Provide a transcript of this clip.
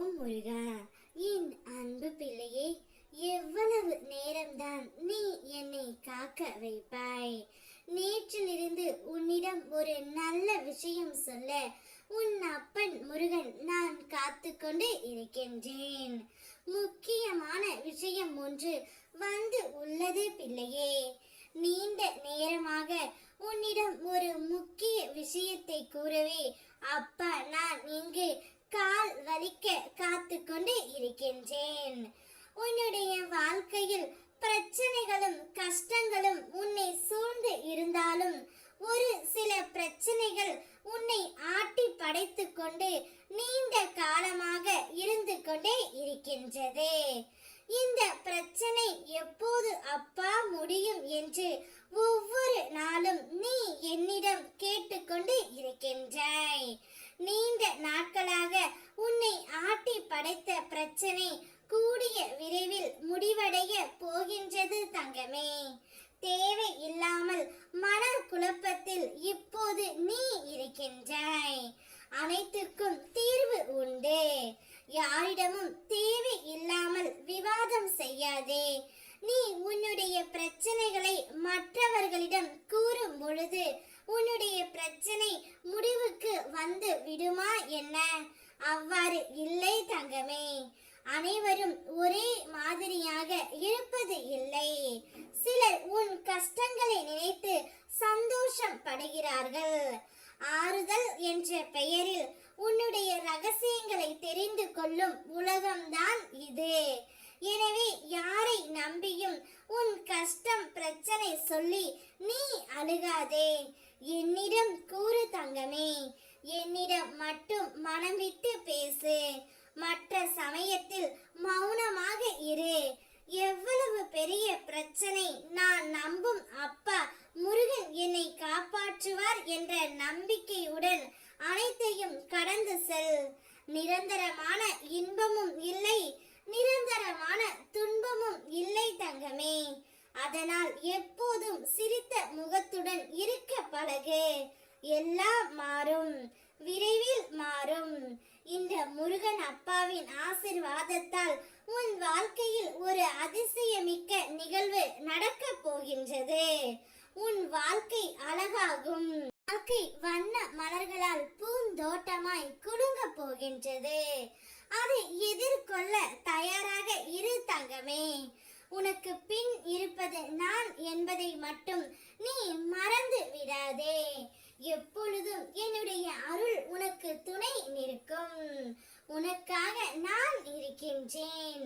ஓம் முருகா என் அன்பு பிள்ளையே எவ்வளவு நேரம்தான் நீ என்னை காக்க வைப்பாய்? நேற்றிலிருந்து உன்னிடம் ஒரு நல்ல விஷயம் சொல்ல உன் அப்பன் முருகன் நான் காத்து கொண்டு இருக்கின்றேன். முக்கியமான விஷயம் ஒன்று வந்து உள்ளது பிள்ளையே. நீண்ட நேரமாக உன்னிடம் ஒரு முக்கிய விஷயத்தை கூறவே நாள் வலிக்க காத்து கொண்டு இருக்கின்றேன். உன்னுடைய வாழ்க்கையில் பிரச்சனைகளும் கஷ்டங்களும் உன்னை சூழ்ந்து இருந்தாலும் ஒரு சில பிரச்சனைகள் உன்னை ஆட்டி படைத்து கொண்டு நீண்ட காலமாக இருந்து கொண்டே இருக்கின்றது. இந்த பிரச்சனை எப்போது அப்பா முடியும் என்று ஒவ்வொரு நாளும் நீ என்னிடம் கேட்டுக்கொண்டு இருக்கின்றாய். நீண்ட நாட்களாக உன்னை ஆட்டி படைத்த பிரச்சனை கூடிய விரைவில் முடிவடைய போகின்றது தங்கமே. தேவை இல்லாமல் மன குழப்பத்தில் இப்போது நீ இருக்கின்றாய். அனைத்துக்கும் தீர்வு உண்டு. யாரிடமும் தேவை இல்லாமல் விவாதம் செய்யாதே. நீ உன்னுடைய பிரச்சனைகளை மற்றவர்களிடம் கூறும் பொழுது உன்னுடைய பிரச்சனை முடிவுக்கு வந்து விடுமா என்ன? அவ்வாறு இல்லை தங்கமே. அனைவரும் ஒரே மாதிரியாக இருப்பது இல்லை. சிலர் உன் கஷ்டங்களை நினைத்து சந்தோஷம் படுகிறார்கள். ஆறுதல் என்ற பெயரில் உன்னுடைய ரகசியங்களை தெரிந்து கொள்ளும் உலகம்தான் இது. எனவே யாரை நம்பியும் உன் கஷ்டம் பிரச்சனை சொல்லி நீ அழுகாதே. என்னிடம் கூறு தங்கமே என்னிடம் மட்டும் மனம் விட்டு பேசு மற்ற சமயத்தில் மௌனமாக இரு எவ்வளவு பெரிய பிரச்சனை நான் நம்பும் அப்பா முருகன் என்னை காப்பாற்றுவார் என்ற நம்பிக்கையுடன் அனைத்தையும் கடந்து செல். நிரந்தரமான இன்பமும் இல்லை நிரந்தரமான துன்பமும் இல்லை தங்கமே. அதனால் எப்போதும் சிரித்த முகத்துடன் இருக்க பழகு. எல்லாம் மாறும் விரைவில் மாறும். இந்த முருகன் அப்பாவின் ஆசிர்வாதத்தால் உன் வாழ்க்கையில் ஒரு அதிசயமிக்க நிகழ்வு நடக்க போகின்றது. உன் வாழ்க்கை அழகாகும். வாழ்க்கை வண்ண மலர்களால் போகின்றது அதை எதிர்கொள்ள தயாராக இரு தங்கமே. உனக்கு பின் இருப்பது நான் என்பதை மட்டும் நீ மறந்து விடாதே. எப்பொழுதும் என்னுடைய அருள் உனக்கு துணை நிற்கும். உனக்காக நான் இருக்கின்றேன்.